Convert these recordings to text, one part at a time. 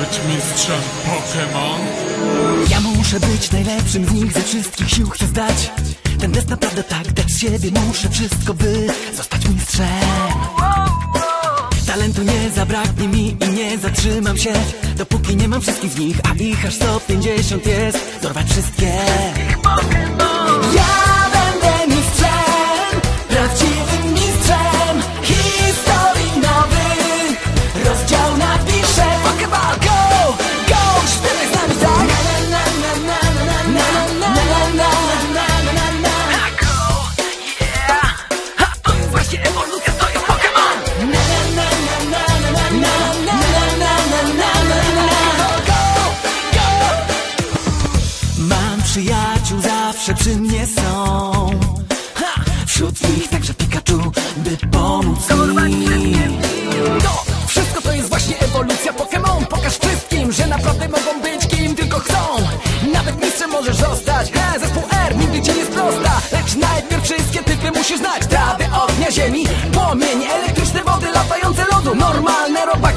być mistrzem Pokémon? Ja muszę być najlepszym z nich, ze wszystkich sił chcę zdać. Ten test naprawdę tak dać z siebie muszę wszystko, by zostać mistrzem. Talentu nie zabraknie mi i nie zatrzymam się Dopóki nie mam wszystkich z nich, a ich aż 150 jest. Dorwać wszystkie. Ja zawsze przy mnie są. Ha! Wśród nich także Pikachu, by pomóc mi. To wszystko to jest właśnie ewolucja Pokémon. Pokaż wszystkim, że naprawdę mogą być kim tylko chcą. Nawet mistrzem możesz zostać. He, Zespół R nigdy ci nie sprosta. Lecz najpierw wszystkie typy musisz znać. Trawy, ognia, ziemi, płomień Elektryczne wody, latające lodu. Normalne robaki,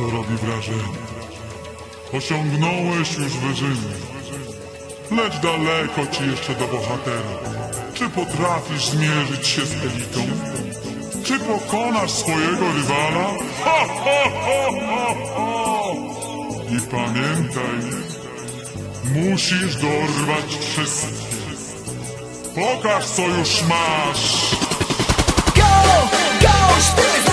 To robi wrażenie. Osiągnąłeś już wyżyny. Lecz daleko ci jeszcze do bohatera. Czy potrafisz zmierzyć się z elitą? Czy pokonasz swojego rywala? Ha, ha, ha, ha, ha. I pamiętaj, musisz dorwać wszystkie. Pokaż, co już masz. Go, go, z